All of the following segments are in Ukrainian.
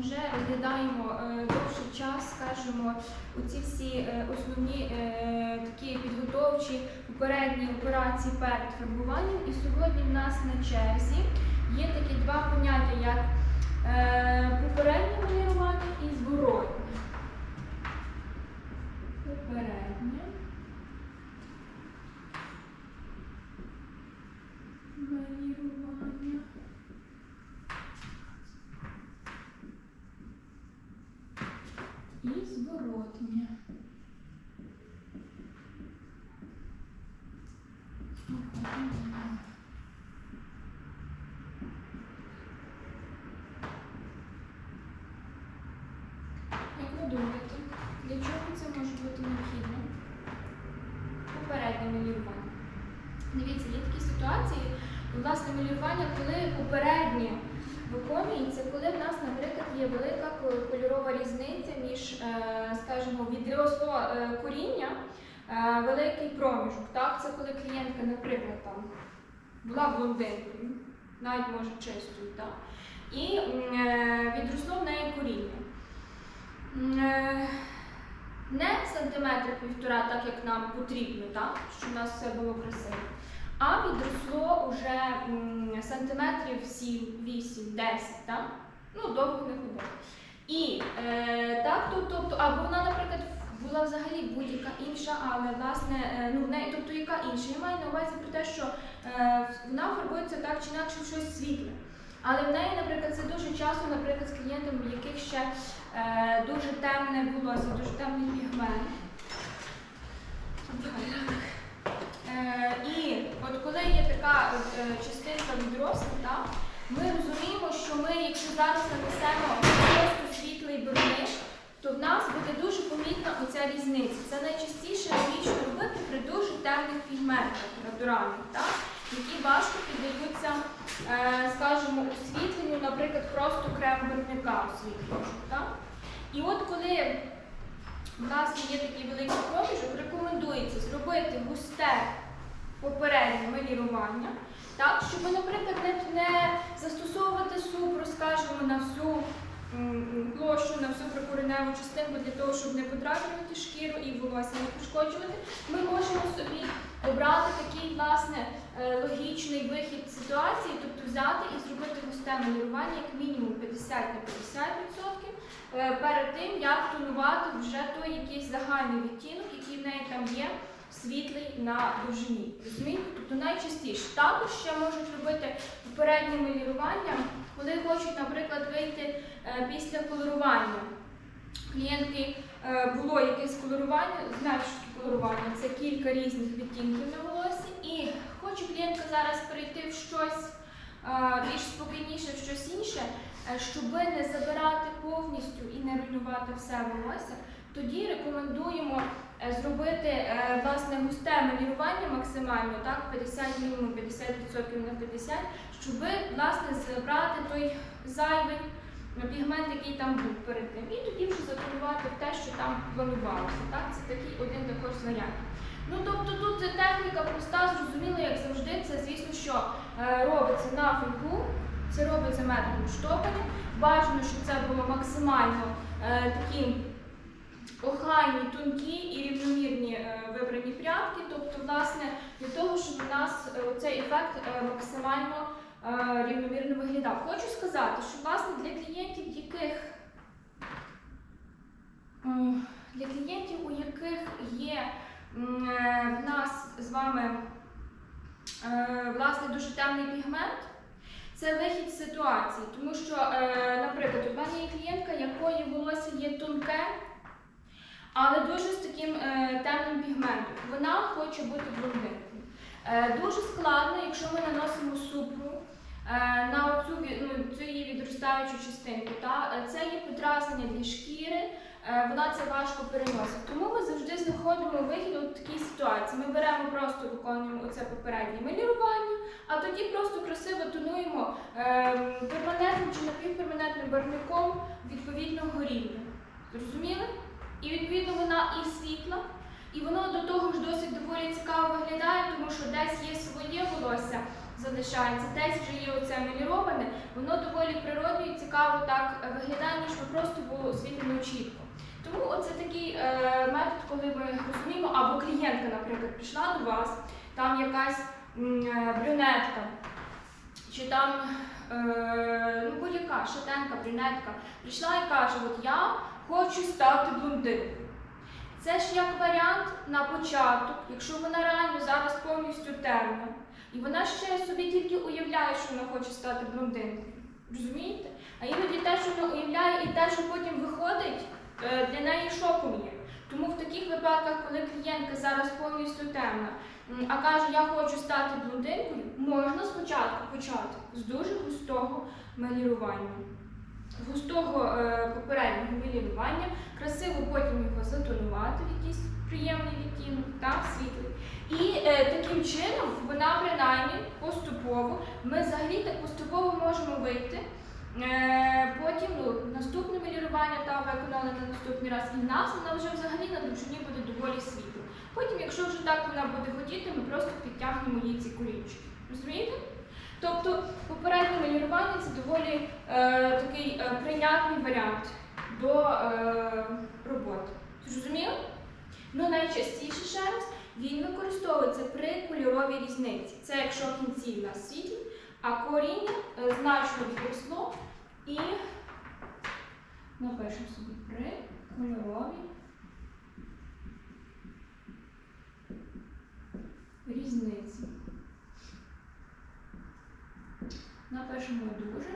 вже розглядаємо е, довший час, скажімо, оці всі е, основні е, такі підготовчі попередні операції перед фарбуванням. І сьогодні в нас на черзі є такі два поняття, як попереднє малювання і зворотнє. Попереднє. Малювання. І зворотнє. Як ви думаєте, для чого це може бути необхідно? Попереднє малювання. Дивіться, є такі ситуації, власне, малювання, коли попереднє виконується, коли в нас, наприклад, є велика кольорова різниця між, е, скажімо, відросло е, коріння, е, великий проміжок. Так? Це коли клієнтка, наприклад, там була блондинкою, навіть може чистою, так? і відросло в неї коріння. Не сантиметр півтора, так як нам потрібно, так? щоб у нас все було красиво. А відросло вже сантиметрів 7, 8, 10, так? Ну, довго не ходить. І е, так, тобто, тобто, або вона, наприклад, була взагалі будь-яка інша, але власне, е, ну, в неї, тобто яка інша. Я маю на увазі про те, що е, вона фарбується так чи інакше в щось світле. Але в неї, наприклад, це дуже часто, наприклад, з клієнтами, в яких ще е, дуже темне волосся, дуже темний пігмент. Е, і от коли є така е, частинка відросту, так, ми розуміємо, що ми, якщо зараз нанесемо просто світлий барвник, то в нас буде дуже помітна оця різниця. Це найчастіше логічно робити при дуже темних пігментах натуральних, так, які важко піддаються, е, скажімо, освітленню, наприклад, просто крем барвника освітлюючи. І от коли у нас є такий великий проміжок, рекомендується зробити густе попереднє малірування, так, щоб, наприклад, не, не застосовувати супру, скажімо, на всю площу, на всю прикореневу частинку для того, щоб не подразнювати шкіру і волосся не пошкоджувати, ми можемо собі обрати такий, власне, е, логічний вихід ситуації, тобто взяти і зробити густе малювання як мінімум 50 на 50%, е, перед тим, як тонувати вже той якийсь загальний відтінок, який в неї там є, світлий на довжині. Розумієте? Тобто найчастіше. Також ще можуть робити попереднє малювання, коли хочуть, наприклад, вийти е, після колорування. Клієнтки е, було якесь колорування, знаєш, колорування, це кілька різних відтінків на волосі, і хоче клієнтка зараз перейти в щось е, більш спокійніше, в щось інше, щоб не забирати повністю і не руйнувати все волосся, тоді рекомендуємо зробити е, власне густе малювання максимально, так, 50 мінімум 50% на 50, щоб власне забрати той зайвий пігмент, який там був перед тим, і тоді вже затонувати те, що там планувалося. Так? Це такий один також з варіантів. Ну тобто тут техніка проста, зрозуміла, як завжди. Це звісно, що е, робиться на фольгу, це робиться методом штопання. Бажано, щоб це було максимально е, такі охайні, тонкі і рівномірні е, вибрані прядки. Тобто, власне, для того, щоб у нас е, цей ефект е, максимально рівномірно виглядав. Хочу сказати, що власне для клієнтів, яких для клієнтів, у яких є в нас з вами власне дуже темний пігмент. Це вихід з ситуації, тому що, наприклад, у мене є клієнтка, якої волосся є тонке, але дуже з таким е, темним пігментом. Вона хоче бути блондинкою. Е, дуже складно, якщо ми наносимо супру е, на оцю, ну, цю її відростаючу частинку. Та? Це є подразнення для шкіри, вона це важко переносить. Тому ми завжди знаходимо вихід у такій ситуації. Ми беремо просто виконуємо оце попереднє малювання, а тоді просто красиво тонуємо перманентним чи напівперманентним барвником відповідного рівня. Зрозуміли? І відповідно вона і світла, і воно до того ж досить доволі цікаво виглядає, тому що десь є своє волосся залишається, десь вже є оце меліроване, воно доволі природно і цікаво так виглядає, ніж просто було освітлено чітко. Тому оце такий е, метод, коли ми розуміємо, або клієнтка, наприклад, прийшла до вас, там якась е, брюнетка, чи там е, ну, будь-яка шатенка, брюнетка, прийшла і каже, от я хочу стати блондинкою. Це ж як варіант на початок, якщо вона реально зараз повністю темна, і вона ще собі тільки уявляє, що вона хоче стати блондинкою. Розумієте? А іноді те, що вона уявляє, і те, що потім виходить, е, для неї шоком є. Тому в таких випадках, коли клієнтка зараз повністю темна, а каже, я хочу стати блондинкою, можна спочатку почати з дуже густого мелірування. Густого е, попереднього мелірування, красиво потім його затонувати в якийсь приємний відтінок, так, світлий. І е, таким чином вона принаймні поступово, ми взагалі так поступово можемо вийти. Е, потім ну, наступне мелірування та виконали на наступний раз, і в нас вона вже взагалі на довжині буде доволі світла. Потім, якщо вже так вона буде хотіти, ми просто підтягнемо їй ці корінчики. Розумієте? Тобто попереднє мелірування це доволі е, такий е, прийнятний варіант до е, роботи. Зрозуміло? Ну найчастіше раз він використовується при кольоровій різниці. Це якщо кінці в нас світлі, а коріння е, значно відросло і напишемо собі при кольоровій різниці. Напишемо дуже.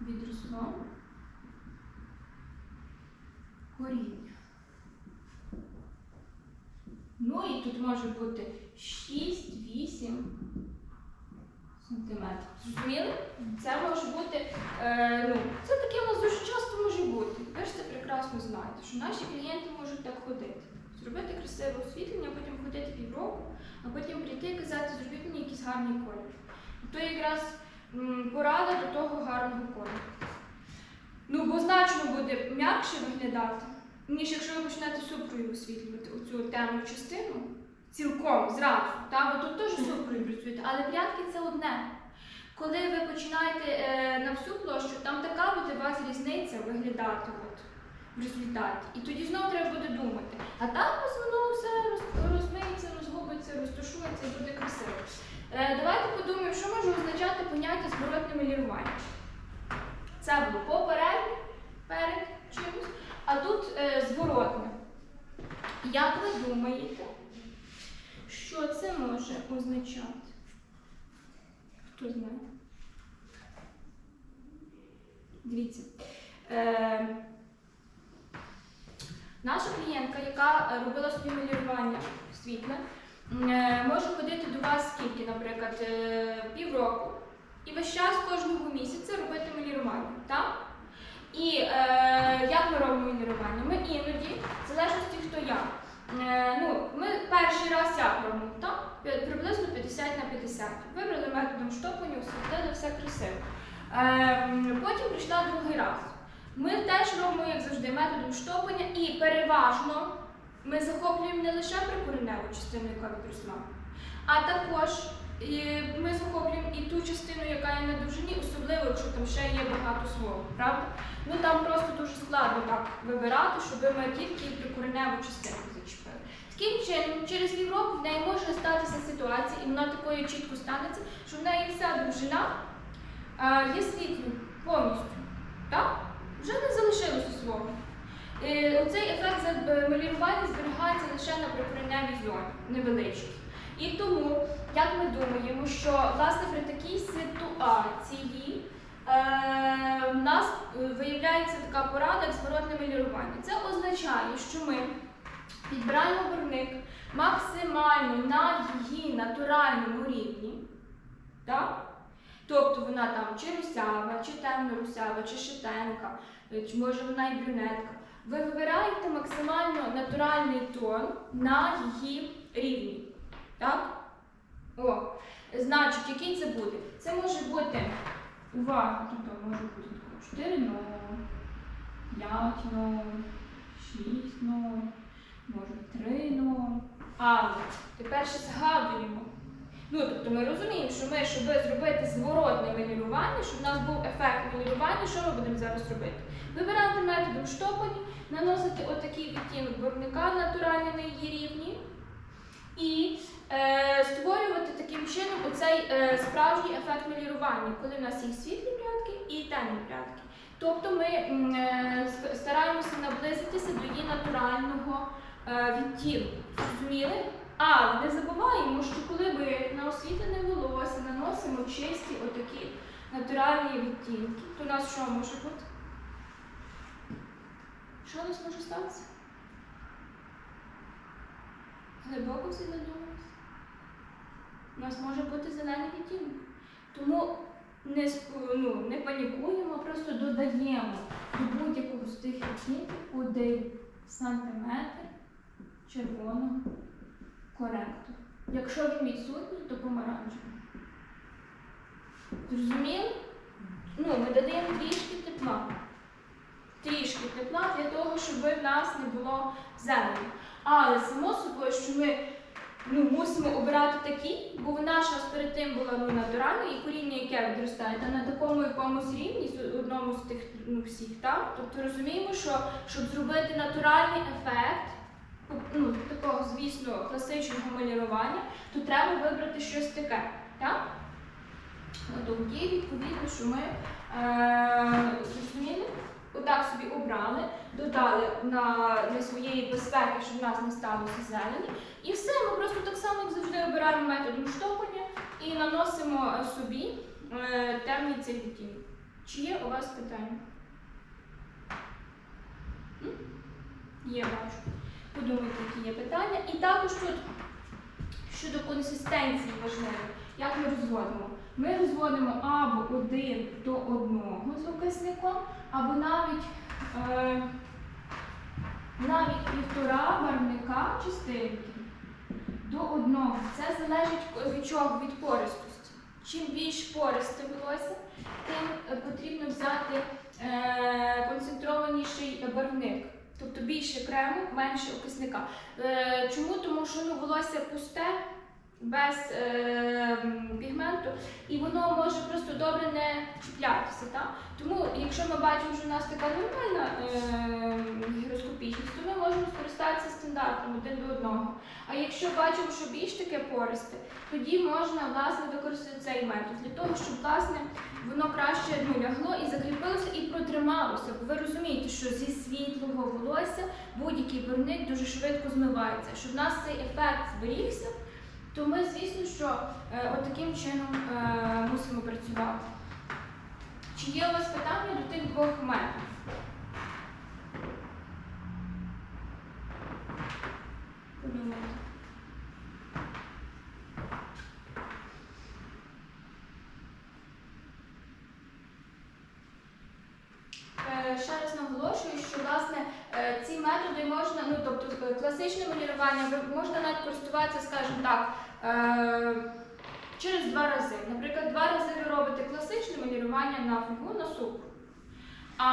Відросло коріння. Ну і тут може бути 6-8 сантиметрів. Зрозуміли? Це може бути, е, ну, це таке в нас дуже часто може бути. Ви ж це прекрасно знаєте, що наші клієнти можуть так ходити. Зробити красиве освітлення, потім ходити півроку, а потім прийти і казати, зробіть мені якийсь гарний колір. То якраз порада до того гарного кольору. Ну, бо значно буде м'якше виглядати, ніж якщо ви почнете супрою освітлювати оцю темну частину цілком зразу. Та? Ви тут теж супрою працюєте, але прядки це одне. Коли ви починаєте е, на всю площу, там така буде у вас різниця виглядати от, в результаті. І тоді знову треба буде думати. А там ось воно все роз- розмиється, розгубиться, розташується і буде красиво. Е, давайте подумаємо, що може означати поняття зворотне мелірування. Це було попереднє перед чимось, а тут е, зворотне. Як ви думаєте, що це може означати? Хто знає? Дивіться. Е, наша клієнтка, яка е, робила собі мелірування світле, е, може ходити до вас скільки, наприклад, е, півроку. І весь час кожного місяця робити мелірування. Так? І е, як ми робимо мелірування? Ми іноді, в залежності хто як. Е, ну, ми перший раз як робимо? Так? Приблизно 50 на 50. Вибрали методом штопання, освітлили, все красиво. Е, потім прийшла другий раз. Ми теж робимо, як завжди, методом штопання і переважно ми захоплюємо не лише прикореневу частину, яка відросла, а також ми захоплюємо і ту частину, яка є на довжині, особливо, якщо там ще є багато слова, правда? Ну там просто дуже складно так вибирати, щоб ми тільки прикореневу частину зачепили. Таким чином, через півроку в неї може статися ситуація, і вона такою чітко станеться, що в неї вся довжина е, є світлою повністю. Так? Вже не залишилося свого. Е, Оцей ефект е, зберігається лише на прикореневій зоні, невеличкій. І тому, як ми думаємо, що власне при такій ситуації е, в нас е, виявляється така порада як зворотне мелірування. Це означає, що ми підбираємо барвник максимально на її натуральному рівні. Так? Тобто вона там чи русява, чи темно-русява, чи шитенка, е, чи може вона і брюнетка. Ви вибираєте максимально натуральний тон на її рівні. Так? О, значить, який це буде? Це може бути, увага, тут може бути 4 0, 5 0, 6 0, може 3 0. Але тепер ще згадуємо. Ну, тобто ми розуміємо, що ми, щоб зробити зворотне мелірування, щоб у нас був ефект мелірування, що ми будемо зараз робити? Вибирати методом штопані, наносити отакий відтінок барвника натуральний на її рівні і е, створювати таким чином оцей е, справжній ефект мелірування, коли в нас є світлі прядки і темні прядки. Тобто ми е, стараємося наблизитися до її натурального е, відтінку. Зрозуміли? Але не забуваємо, що коли ми на освітлене волосся наносимо чисті отакі натуральні відтінки, то у нас що може бути? Що у нас може статися? Глибоко всі задумалися. У нас може бути зелений відтінок. Тому не, ну, не панікуємо, просто додаємо до будь-якого з тих відтінків один сантиметр червоного коректору. Якщо він відсутній, то помаранчевий. Зрозуміли? Ну, ми додаємо трішки тепла. Трішки тепла для того, щоб в нас не було зелені. Але само собою, що ми ну, мусимо обирати такі, бо вона ж перед тим була ну, натуральна, і коріння, яке відростає, та на такому якомусь рівні, одному з тих ну, всіх, так? Тобто розуміємо, що щоб зробити натуральний ефект, ну, такого, звісно, класичного малювання, то треба вибрати щось таке. Так? Тоді, відповідно, що ми е, зрозуміли, отак собі обрали, додали на, для своєї безпеки, щоб в нас не сталося зелені. І все, ми просто так само, як завжди, обираємо методом штопання і наносимо собі е, темний цей. Чи є у вас питання? Є, бачу. Подумайте, які є питання. І також тут щодо консистенції важливо, як ми розводимо. Ми розводимо або один до одного з окисником, або навіть, е, навіть півтора барвника частинки до одного. Це залежить від чого? Від пористості. Чим більш пористе волосся, тим е, потрібно взяти е, концентрованіший барвник. Тобто більше крему, менше окисника. Е, чому? Тому що ну, волосся пусте, без е, пігменту, і воно може просто добре не чіплятися. Так? Тому, якщо ми бачимо, що у нас така нормальна е, гіроскопічність, то ми можемо скористатися стандартом один до одного. А якщо бачимо, що більш таке пористе, тоді можна власне використати цей метод для того, щоб власне воно краще ну, лягло і закріпилося і протрималося. Бо ви розумієте, що зі світлого волосся будь-який барвник дуже швидко змивається. Щоб в нас цей ефект зберігся, то ми, звісно, що е, от таким чином е, мусимо працювати. Чи є у вас питання до тих двох методів? Е, Ще раз наголошую, що власне ці методи можна, ну тобто класичне малювання можна навіть користуватися, скажімо так, е, через два рази. Наприклад, два рази ви робите класичне малювання на фольгу на сукру. А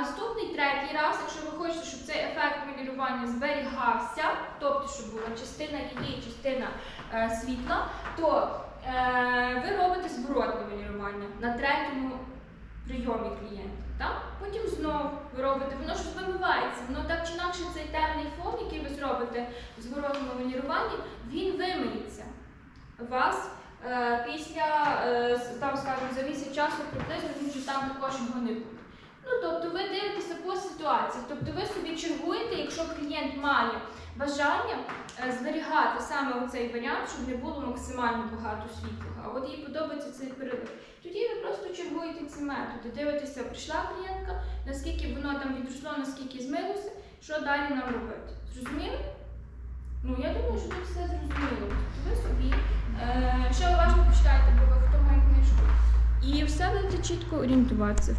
наступний третій раз, якщо ви хочете, щоб цей ефект малювання зберігався, тобто, щоб була частина її, частина е, світла, то е, ви робите зворотне малювання на третьому прийомі клієнта. Так? Потім знову ви робите, воно ж вимивається, воно так чи інакше цей темний фон, який ви зробите в зворотному маніруванні, він вимиється. Вас е, після, е, там, скажімо, за місяць часу приблизно він вже там також його не буде. Ну, тобто ви дивитеся по ситуації. Тобто ви собі чергуєте, якщо клієнт має бажання е, зберігати саме оцей варіант, щоб не було максимально багато світлого, а от їй подобається цей перелив. Тоді ви просто чергуєте ці методи. Дивитеся, прийшла клієнтка, наскільки воно там відросло, наскільки змилося, що далі нам робити. Зрозуміли? Ну, я думаю, що тут все зрозуміло. Тобто ви собі е, ще уважно почитайте, бо ви хто має книжку. І все будете чітко орієнтуватися.